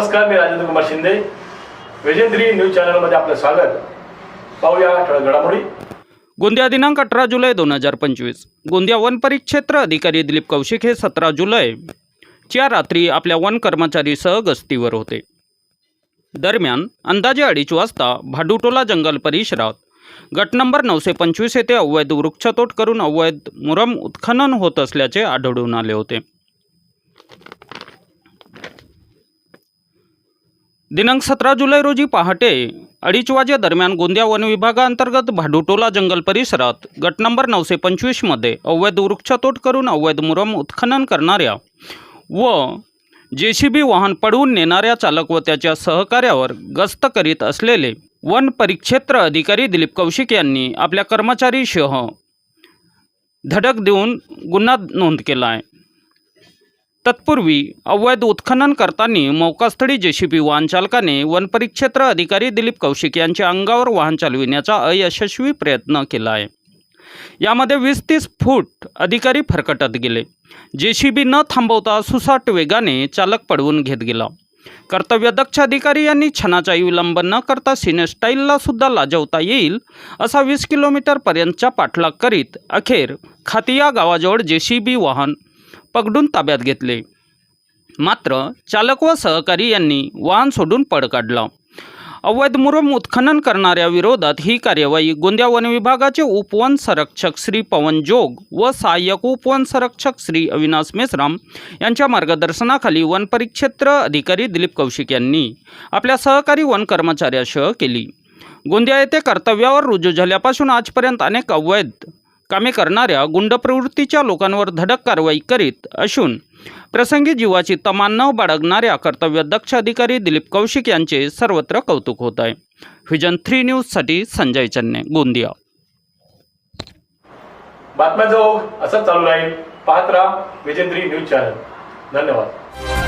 नमस्कार मी राजेंद्र कुमार शिंदे. वेजेंद्री न्यूज चॅनलमध्ये आपलं स्वागत. पाहूया ठळक घडामोडी. गोंदिया दिनांक अठरा जुलै दोन हजार पंचवीस. गोंदिया वन परिक्षेत्र अधिकारी दिलीप कौशिक हे सतरा जुलै च्या रात्री आपल्या वन कर्मचारीसह गस्तीवर होते. दरम्यान अंदाजे अडीच वाजता भाडुटोला जंगल परिसरात गट नंबर नऊशे पंचवीस येथे अवैध वृक्षतोड करून अवैध मुरम उत्खनन होत असल्याचे आढळून आले होते. दिनांक सतरा जुलै रोजी पहाटे अडीच वाजेदरम्यान गोंदिया वन विभागाअंतर्गत भाडुटोला जंगल परिसरात गट नंबर नऊशे पंचवीसमध्ये अवैध वृक्षतोड करून अवैध मुरम उत्खनन करणाऱ्या व जे सी बी वाहन पडवून नेणाऱ्या चालक व त्याच्या सहकार्यावर गस्त करीत असलेले वन परिक्षेत्र अधिकारी दिलीप कौशिक यांनी आपल्या कर्मचारीसह धडक देऊन गुन्हा नोंद केला आहे. तत्पूर्वी अवैध उत्खनन करताना मौकास्थळी जेसीबी वाहन चालकाने वन परिक्षेत्र अधिकारी दिलीप कौशिक यांच्या अंगावर वाहन चालविण्याचा अयशस्वी प्रयत्न केला आहे. यामध्ये वीस तीस फूट अधिकारी फरकटत गेले. जेसीबी न थांबवता सुसाट वेगाने चालक पडवून घेत गेला. कर्तव्यदक्ष अधिकारी यांनी छनाचाही विलंब न करता सिनेस्टाईलला सुद्धा लाजवता येईल असा वीस किलोमीटरपर्यंतचा पाठलाग करीत अखेर खातिया गावाजवळ जेसीबी वाहन पकडून ताब्यात घेतले. मात्र चालक व सहकारी यांनी वाहन सोडून पळ काढला. अवैध मुरम उत्खनन करणाऱ्या विरोधात ही कार्यवाही गोंदिया वन विभागाचे उपवन संरक्षक श्री पवन जोग व सहाय्यक उपवन संरक्षक श्री अविनाश मेश्राम यांच्या मार्गदर्शनाखाली वन परिक्षेत्र अधिकारी दिलीप कौशिक यांनी आपल्या सहकारी वन कर्मचाऱ्यासह केली. गोंदिया येथे कर्तव्यावर रुजू झाल्यापासून आजपर्यंत अनेक अवैध कामे करणाऱ्या गुंड प्रवृत्तीच्या लोकांवर धडक कारवाई करीत असून प्रसंगी जीवाची तमान न बाळगणाऱ्या कर्तव्यदक्ष अधिकारी दिलीप कौशिक यांचे सर्वत्र कौतुक होत आहे. व्हिजन थ्री न्यूजसाठी संजय चन्ने गोंदिया. बातम्याचा ओघ असंच चालू राहील. पाहत राहा वेजेंद्री न्यूज चॅनल धन्यवाद.